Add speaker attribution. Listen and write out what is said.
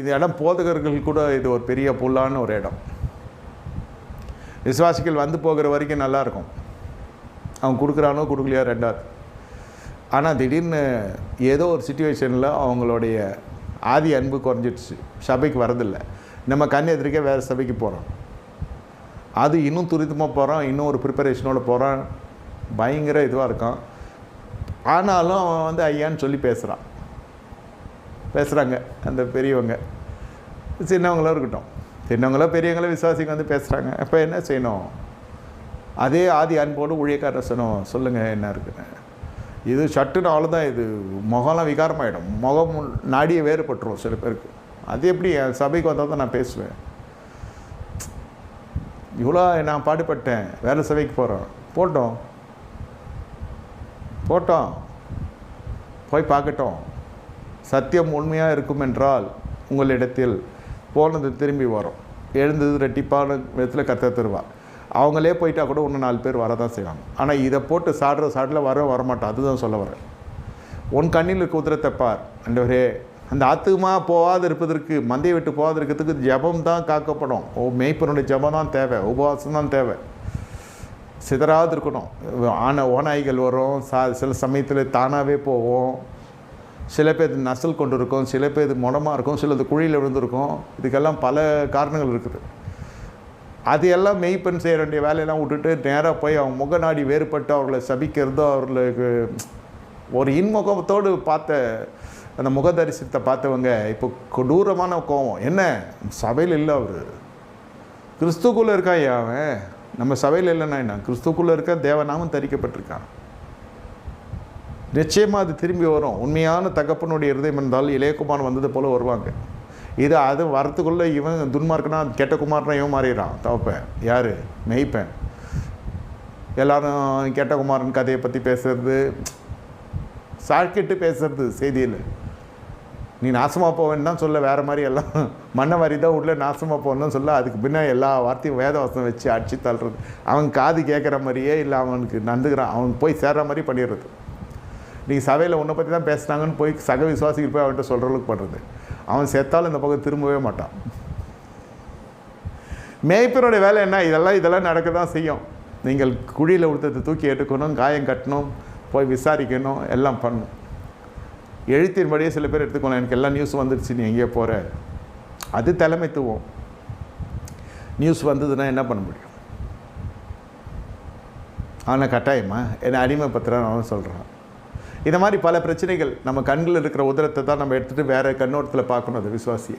Speaker 1: இந்த இடம் போதகர்கள் கூட இது ஒரு பெரிய புல்லான ஒரு இடம். விசுவாசிகள் வந்து போகிற வரைக்கும் நல்லாயிருக்கும் அவன் கொடுக்குறானோ கொடுக்கலையா ரெண்டாவது. ஆனால் திடீர்னு ஏதோ ஒரு சுச்சுவேஷனில் அவங்களுடைய ஆதி அன்பு குறைஞ்சிடுச்சு. சபைக்கு வரதில்லை நம்ம கண் எதிர்க்க வேறு சபைக்கு போகிறோம் அது இன்னும் துரிதமாக போகிறான் இன்னும் ஒரு ப்ரிப்பரேஷனோட போகிறான் பயங்கர இதுவாக இருக்கான். ஆனாலும் அவன் வந்து ஐயான்னு சொல்லி பேசுகிறான் பேசுகிறாங்க அந்த பெரியவங்க. சின்னவங்களும் இருக்கட்டும். சின்னவங்களோ பெரியவங்களோ விசுவாசிங்க வந்து பேசுகிறாங்க அப்போ என்ன செய்யணும்? அதே ஆதி அன்போடு ஊழியக்காரர் சொன்னோம். சொல்லுங்கள் என்ன இருக்குன்னு. இது சட்டுன்னு அவ்வளோதான் இது முகம்லாம் விகாரமாயிடும். முகம் நாடியை வேறுபட்டுரும் சில பேருக்கு. அது எப்படி என் சபைக்கு வந்தால் தான் நான் பேசுவேன். இவ்வளோ நான் பாடுபட்டேன். வேறு சபைக்கு போகிறோம் போட்டோம். போட்டோம். போய் பார்க்கட்டும். சத்தியம் உண்மையாக இருக்கும் என்றால் உங்களிடத்தில் போனது திரும்பி வரும். எழுந்தது ரெட்டிப்பான விதத்தில் கத்த தருவார். அவங்களே போயிட்டா கூட ஒன்று நாலு பேர் வரதான் செய்வாங்க. ஆனால் இதை போட்டு சாடுற சாட்டில் வர வரமாட்டோம். அதுதான் சொல்ல வரேன் உன் கண்ணில் குதிரத்தை பார். அண்டவரே அந்த ஆத்துமா போகாது இருப்பதற்கு மந்தையை விட்டு போகாது இருக்கிறதுக்கு ஜபம் தான் காக்கப்படும். ஓ மேய்ப்பனுடைய ஜபம் தான் தேவை. உபவாசம் தான் தேவை. சிதறாது இருக்கணும் ஆன ஓனாய்கள் வரும். சா சில சமயத்தில் தானாகவே போவோம். சில பேர் நசல் கொண்டு இருக்கும் சில பேர் முடமாக இருக்கும் சிலது குழியில் விழுந்திருக்கும். இதுக்கெல்லாம் பல காரணங்கள் இருக்குது. அது எல்லாம் மெய்ப்பெண் செய்ய வேண்டிய வேலையெல்லாம் விட்டுட்டு நேராக போய் அவங்க முகநாடி வேறுபட்டு அவர்களை சபிக்கிறது அவர்களுக்கு ஒரு இன்முகத்தோடு பார்த்த அந்த முகதரிசனத்தை பார்த்தவங்க இப்போ கொடூரமான கோவம். என்ன? சபையில் இல்லை அவர். கிறிஸ்துக்குள்ளே இருக்கா ஐயா அவன். நம்ம சபையில் இல்லைன்னா என்ன? கிறிஸ்துக்குள்ளே இருக்க தேவநாமம் தரிக்கப்பட்டிருக்கான். நிச்சயமாக அது திரும்பி வரும். உண்மையான தகப்பனுடைய இருதயம் இருந்தால் இளையகுமார் வந்தது போல் வருவாங்க. இது அது வரத்துக்குள்ளே இவன் துன்மார்க்கனா கெட்ட குமார்னா இவன் மாறிடுறான். தவப்பேன். யார்? மெய்ப்பேன். எல்லாரும் கெட்ட குமாரன் கதையை பற்றி பேசுறது சாக்கிட்டு பேசுறது செய்தியில். நீ நாசமாக போவேன்னு தான் சொல்ல வேறு மாதிரி எல்லாம் மண்ணை மாதிரி தான் உள்ளே நாசமாக போகணும்னு சொல்ல அதுக்கு பின்னால் எல்லா வார்த்தையும் வேதவாசம் வச்சு அடிச்சு தள்ளுறது. அவன் காது கேட்குற மாதிரியே இல்லை அவனுக்கு நந்துக்கிறான் அவனுக்கு போய் சேர்ற மாதிரி பண்ணிடுறது. நீங்கள் சபையில் உன்னை பற்றி தான் பேசுனாங்கன்னு போய் சக விசுவாசிக்கு போய் அவன்கிட்ட சொல்கிற அளவுக்கு பண்ணுறது அவன் செத்தாலும் இந்த பக்கம் திரும்பவே மாட்டான். மேய்ப்பனுடைய வேலை என்ன? இதெல்லாம் இதெல்லாம் நடக்க தான் செய்யும். நீங்கள் குழியில் கொடுத்ததை தூக்கி எடுக்கணும் காயம் கட்டணும் போய் விசாரிக்கணும் எல்லாம் பண்ணணும் எழுத்தின்படியே சில பேர் எடுத்துக்கணும் எனக்கு எல்லா நியூஸ் வந்துடுச்சு நீ எங்கேயோ போகிற அது தலைமைத்துவம் நியூஸ் வந்ததுன்னா என்ன பண்ண முடியும்? ஆனால் கட்டாயமா? என்னை அடிமைப்படுத்துகிறான்னு அவன் சொல்கிறான் இந்த மாதிரி பல பிரச்சனைகள் நம்ம கண்களில் இருக்கிற உதரத்தை தான் நம்ம எடுத்துகிட்டு வேறு கண்ணோட்டத்தில் பார்க்கணும் அது விசுவாசி